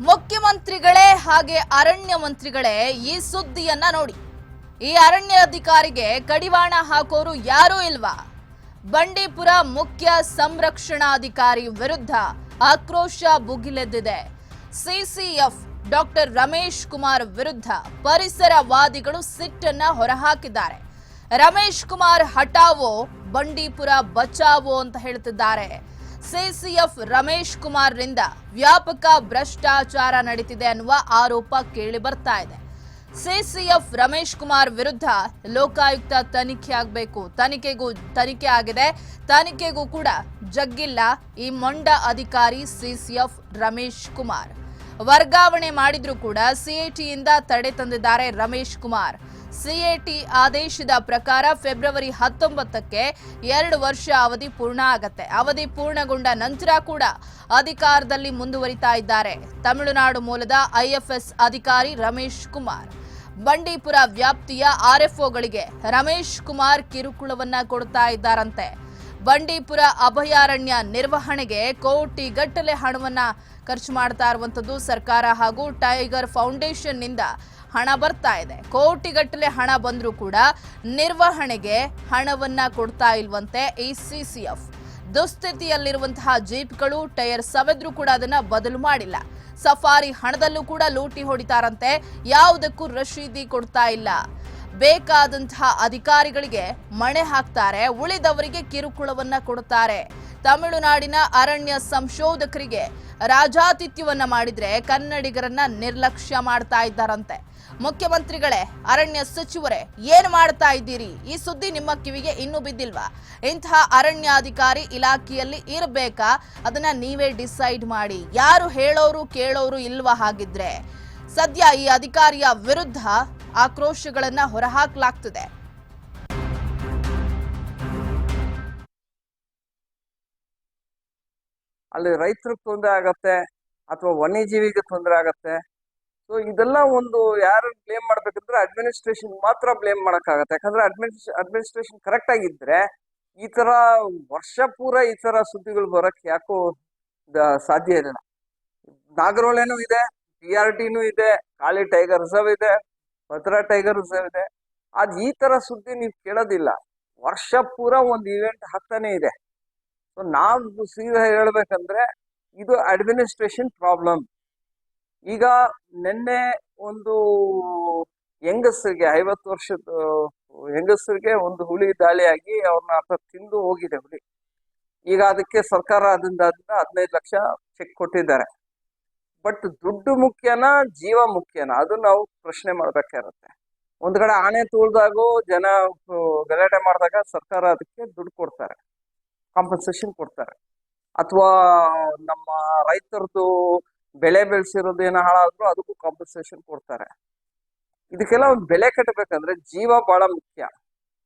ಮುಖ್ಯಮಂತ್ರಿಗಳೇ ಹಾಗೆ ಅರಣ್ಯ ಮಂತ್ರಿಗಳೇ ಈ ಸುದ್ದಿಯನ್ನ ನೋಡಿ. ಈ ಅರಣ್ಯ ಅಧಿಕಾರಿಗೆ ಕಡಿವಾಣ ಹಾಕೋರು ಯಾರೂ ಇಲ್ವಾ? ಬಂಡೀಪುರ ಮುಖ್ಯ ಸಂರಕ್ಷಣಾಧಿಕಾರಿ ವಿರುದ್ಧ ಆಕ್ರೋಶ ಭುಗಿಲೆದ್ದಿದೆ. ಸಿಸಿಎಫ್ ಡಾಕ್ಟರ್ ರಮೇಶ್ ಕುಮಾರ್ ವಿರುದ್ಧ ಪರಿಸರವಾದಿಗಳು ಸಿಟ್ಟನ್ನ ಹೊರಹಾಕಿದ್ದಾರೆ. ರಮೇಶ್ ಕುಮಾರ್ ಹಟಾವೋ ಬಂಡೀಪುರ ಬಚಾವೋ ಅಂತ ಹೇಳ್ತಿದ್ದಾರೆ. ಸಿಸಿಎಫ್ ರಮೇಶ್ ಕುಮಾರ್ರಿಂದ ವ್ಯಾಪಕ ಭ್ರಷ್ಟಾಚಾರ ನಡೀತಿದೆ ಅನ್ನುವ ಆರೋಪ ಕೇಳಿ ಬರ್ತಾ ಇದೆ. ಸಿಸಿಎಫ್ ರಮೇಶ್ ಕುಮಾರ್ ವಿರುದ್ಧ ಲೋಕಾಯುಕ್ತ ತನಿಖೆ ಆಗಬೇಕು. ತನಿಖೆಗೂ ತನಿಖೆ ಆಗಿದೆ. ತನಿಖೆಗೂ ಕೂಡ ಜಗ್ಗಿಲ್ಲ ಈ ಮೊಂಡ ಅಧಿಕಾರಿ ಸಿಸಿಎಫ್ ರಮೇಶ್ ಕುಮಾರ್. ವರ್ಗಾವಣೆ ಮಾಡಿದ್ರೂ ಕೂಡ ಸಿಐಟಿಯಿಂದ ತಡೆ ತಂದಿದ್ದಾರೆ ರಮೇಶ್ ಕುಮಾರ್. ಸಿಎಟಿ ಆದೇಶದ ಪ್ರಕಾರ ಫೆಬ್ರವರಿ ಹತ್ತೊಂಬತ್ತಕ್ಕೆ ಎರಡು ವರ್ಷ ಅವಧಿ ಪೂರ್ಣ ಆಗತ್ತೆ. ಅವಧಿ ಪೂರ್ಣಗೊಂಡ ನಂತರ ಕೂಡ ಅಧಿಕಾರದಲ್ಲಿ ಮುಂದುವರಿತಾ ಇದ್ದಾರೆ. ತಮಿಳುನಾಡು ಮೂಲದ ಐಎಫ್ಎಸ್ ಅಧಿಕಾರಿ ರಮೇಶ್ ಕುಮಾರ್. ಬಂಡೀಪುರ ವ್ಯಾಪ್ತಿಯ ಆರ್ಎಫ್ಒಗಳಿಗೆ ರಮೇಶ್ ಕುಮಾರ್ ಕಿರುಕುಳವನ್ನ ಕೊಡ್ತಾ ಇದ್ದಾರಂತೆ. ಬಂಡೀಪುರ ಅಭಯಾರಣ್ಯ ನಿರ್ವಹಣೆಗೆ ಕೋಟಿ ಗಟ್ಟಲೆ ಹಣವನ್ನ ಖರ್ಚು ಮಾಡ್ತಾ ಇರುವಂಥದ್ದು ಸರ್ಕಾರ ಹಾಗೂ ಟೈಗರ್ ಫೌಂಡೇಶನ್ನಿಂದ ಹಣ ಬರ್ತಾ ಇದೆ. ಕೋಟಿಗಟ್ಟಲೆ ಹಣ ಬಂದರೂ ಕೂಡ ನಿರ್ವಹಣೆಗೆ ಹಣವನ್ನ ಕೊಡ್ತಾ ಇಲ್ವಂತೆ ಈ ಎಫ್. ದುಸ್ಥಿತಿಯಲ್ಲಿರುವಂತಹ ಜೀಪ್ಗಳು, ಟೈರ್ ಸವೆದ್ರೂ ಕೂಡ ಅದನ್ನ ಬದಲು ಮಾಡಿಲ್ಲ. ಸಫಾರಿ ಹಣದಲ್ಲೂ ಕೂಡ ಲೂಟಿ ಹೊಡಿತಾರಂತೆ. ಯಾವುದಕ್ಕೂ ರಶೀದಿ ಕೊಡ್ತಾ ಇಲ್ಲ. ಬೇಕಾದಂತಹ ಅಧಿಕಾರಿಗಳಿಗೆ ಮಣೆ ಹಾಕ್ತಾರೆ, ಉಳಿದವರಿಗೆ ಕಿರುಕುಳವನ್ನ ಕೊಡುತ್ತಾರೆ ತಮಿಳುನಾಡಿನ ಅರಣ್ಯ ಸಂಶೋಧಕರಿಗೆ ರಾಜಾತಿಥ್ಯವನ್ನ ಮಾಡಿದ್ರೆ ಕನ್ನಡಿಗರನ್ನ ನಿರ್ಲಕ್ಷ್ಯ ಮಾಡ್ತಾ ಇದ್ದಾರಂತೆ. ಮುಖ್ಯಮಂತ್ರಿಗಳೇ, ಅರಣ್ಯ ಸಚಿವರೇ, ಏನ್ ಮಾಡ್ತಾ ಇದ್ದೀರಿ? ಈ ಸುದ್ದಿ ನಿಮ್ಮ ಕಿವಿಗೆ ಇನ್ನೂ ಬಿದ್ದಿಲ್ವಾ? ಇಂತಹ ಅರಣ್ಯಾಧಿಕಾರಿ ಇಲಾಖೆಯಲ್ಲಿ ಇರಬೇಕಾ? ಅದನ್ನ ನೀವೇ ಡಿಸೈಡ್ ಮಾಡಿ. ಯಾರು ಹೇಳೋರು ಕೇಳೋರು ಇಲ್ವಾ ಹಾಗಿದ್ರೆ? ಸದ್ಯ ಈ ಅಧಿಕಾರಿಯ ವಿರುದ್ಧ ಆಕ್ರೋಶಗಳನ್ನ ಹೊರಹಾಕಲಾಗ್ತಿದೆ. ಅಲ್ಲಿ ರೈತರಿಗೆ ತೊಂದರೆ ಆಗತ್ತೆ, ಅಥವಾ ವನ್ಯಜೀವಿಗೆ ತೊಂದರೆ ಆಗತ್ತೆ ಸೊ ಇದೆಲ್ಲ ಒಂದು ಯಾರು ಬ್ಲೇಮ್ ಮಾಡ್ಬೇಕಂದ್ರೆ ಅಡ್ಮಿನಿಸ್ಟ್ರೇಷನ್ ಮಾತ್ರ ಬ್ಲೇಮ್ ಮಾಡಕ್ಕಾಗತ್ತೆ. ಯಾಕಂದ್ರೆ ಅಡ್ಮಿನಿಸ್ ಅಡ್ಮಿನಿಸ್ಟ್ರೇಷನ್ ಕರೆಕ್ಟ್ ಆಗಿದ್ರೆ ಈ ತರ ವರ್ಷ ಪೂರ ಈ ತರ ಸುದ್ದಿಗಳು ಬರಕ್ ಯಾಕೋ ಸಾಧ್ಯ ಇಲ್ಲ ನಾಗರೋಳೆನೂ ಇದೆ ಪಿ ಆರ್ ಟಿನೂ ಇದೆ, ಕಾಳಿ ಟೈಗರ್ ರಿಸರ್ವ್ ಇದೆ, ಭದ್ರಾ ಟೈಗರ್ ರಿಸರ್ವ್ ಇದೆ. ಅದ್ ಈ ತರ ಸುದ್ದಿ ನೀವು ಕೇಳೋದಿಲ್ಲ. ವರ್ಷ ಪೂರ ಒಂದು ಇವೆಂಟ್ ಹಾಕ್ತಾನೆ ಇದೆ. ಸೊ ನಾವು ಸೀದಾ ಹೇಳ್ಬೇಕಂದ್ರೆ ಇದು ಅಡ್ಮಿನಿಸ್ಟ್ರೇಷನ್ ಪ್ರಾಬ್ಲಮ್ ಈಗ ನಿನ್ನೆ ಒಂದು ಹೆಂಗಸರಿಗೆ ಐವತ್ತು ವರ್ಷದ, ಹೆಂಗಸರಿಗೆ ಒಂದು ಹುಳಿ ದಾಳಿಯಾಗಿ ಅವ್ರನ್ನ ಅರ್ಥ ತಿಂದು ಹೋಗಿದೆ ಹುಳಿ. ಈಗ ಅದಕ್ಕೆ ಸರ್ಕಾರ ಅದರಿಂದ ಅದನ್ನ ಹದಿನೈದು ಲಕ್ಷ ಚೆಕ್ ಕೊಟ್ಟಿದ್ದಾರೆ. ಬಟ್ ದುಡ್ಡು ಮುಖ್ಯನ ಜೀವ ಮುಖ್ಯನ ಅದು ನಾವು ಪ್ರಶ್ನೆ ಮಾಡ್ಬೇಕಾಗಿರುತ್ತೆ ಒಂದ್ ಕಡೆ ಆನೆ ತುಳಿದಾಗೂ ಜನ ಗಲಾಟೆ ಮಾಡಿದಾಗ ಸರ್ಕಾರ ಅದಕ್ಕೆ ದುಡ್ಡು ಕೊಡ್ತಾರೆ. ಕಾಂಪನ್ಸೇಷನ್ ಕೊಡ್ತಾರೆ. ಅಥವಾ ನಮ್ಮ ರೈತರದ್ದು ಬೆಳೆ ಬೆಳೆಸಿರೋದು ಏನೋ ಹಾಳಾದ್ರು ಅದಕ್ಕೂ ಕಾಂಪನ್ಸೇಷನ್ ಕೊಡ್ತಾರೆ. ಇದಕ್ಕೆಲ್ಲ ಒಂದು ಬೆಲೆ ಕಟ್ಟಬೇಕಂದ್ರೆ ಜೀವ ಬಹಳ ಮುಖ್ಯ.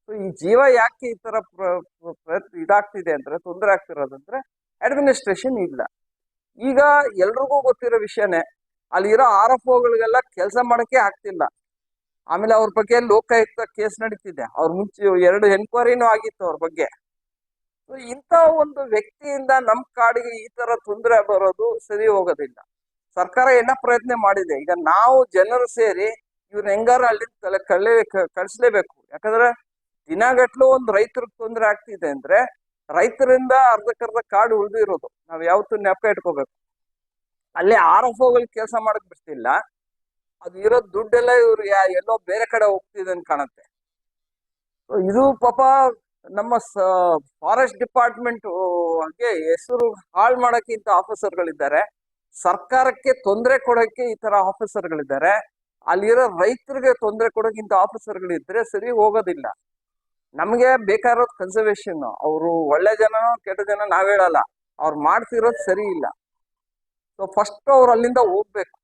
ಸೊ ಈ ಜೀವ ಯಾಕೆ ಈ ತರ ಇದಾಗ್ತಿದೆ ಅಂದ್ರೆ, ತೊಂದರೆ ಆಗ್ತಿರೋದಂದ್ರೆ ಅಡ್ಮಿನಿಸ್ಟ್ರೇಷನ್ ಇಲ್ಲ. ಈಗ ಎಲ್ರಿಗೂ ಗೊತ್ತಿರೋ ವಿಷಯನೇ, ಅಲ್ಲಿರೋ ಆರ್ ಎಫ್ ಓಗಳಿಗೆಲ್ಲ ಕೆಲಸ ಮಾಡಕ್ಕೆ ಆಗ್ತಿಲ್ಲ. ಆಮೇಲೆ ಅವ್ರ ಬಗ್ಗೆ ಲೋಕಾಯುಕ್ತ ಕೇಸ್ ನಡೀತಿದೆ. ಅವ್ರ ಮುಂಚೆ ಎರಡು ಎನ್ಕ್ವೈರಿನೂ ಆಗಿತ್ತು ಅವ್ರ ಬಗ್ಗೆ. ಇಂಥ ಒಂದು ವ್ಯಕ್ತಿಯಿಂದ ನಮ್ಮ ಕಾಡಿಗೆ ಈ ತರ ತೊಂದರೆ ಬರೋದು ಸರಿ ಹೋಗೋದಿಲ್ಲ. ಸರ್ಕಾರ ಎಲ್ಲ ಪ್ರಯತ್ನ ಮಾಡಿದೆ. ಈಗ ನಾವು ಜನರು ಸೇರಿ ಇವ್ರ ಹೆಂಗಾರ ಅಲ್ಲಿ ಕಳ್ಳೆ ಕಳಿಸ್ಲೇಬೇಕು. ಯಾಕಂದ್ರೆ ದಿನಗಟ್ಲು ಒಂದು ರೈತರಿಗೆ ತೊಂದರೆ ಆಗ್ತಿದೆ ಅಂದ್ರೆ ರೈತರಿಂದ ಅರ್ಧಕ್ಕರ್ಧ ಕಾಡು ಉಳಿದಿರೋದು ನಾವು ಯಾವತ್ತೂ ನೆಪಕ ಇಟ್ಕೋಬೇಕು. ಅಲ್ಲಿ ಆರ್ ಎಫ್ ಓಗಳು ಕೆಲಸ ಮಾಡಕ್ ಬಿಡ್ತಿಲ್ಲ. ಅದು ಇರೋ ದುಡ್ಡೆಲ್ಲ ಇವ್ರು ಎಲ್ಲೋ ಬೇರೆ ಕಡೆ ಹೋಗ್ತಿದೆ ಅಂತ ಕಾಣುತ್ತೆ. ಇದು ಪಾಪ ನಮ್ಮ ಫಾರೆಸ್ಟ್ ಡಿಪಾರ್ಟ್ಮೆಂಟ್ ಹೆಸರು ಹಾಳು ಮಾಡಕ್ಕಿಂತ ಆಫೀಸರ್ಗಳಿದ್ದಾರೆ. ಸರ್ಕಾರಕ್ಕೆ ತೊಂದರೆ ಕೊಡೋಕೆ ಈ ತರ ಆಫೀಸರ್ಗಳಿದ್ದಾರೆ. ಅಲ್ಲಿರೋ ರೈತರಿಗೆ ತೊಂದರೆ ಕೊಡೋಕೆ ಇಂಥ ಆಫೀಸರ್ಗಳಿದ್ರೆ ಸರಿ ಹೋಗೋದಿಲ್ಲ. ನಮಗೆ ಬೇಕಾಗಿರೋದು ಕನ್ಸರ್ವೇಶನ್ ಅವರು ಒಳ್ಳೆ ಜನನೋ ಕೆಟ್ಟ ಜನ ನಾವ್ ಹೇಳಲ್ಲ. ಅವ್ರು ಮಾಡ್ತಿರೋದು ಸರಿ ಇಲ್ಲ. ಸೊ ಫಸ್ಟ್ ಅವ್ರು ಅಲ್ಲಿಂದ ಹೋಗ್ಬೇಕು.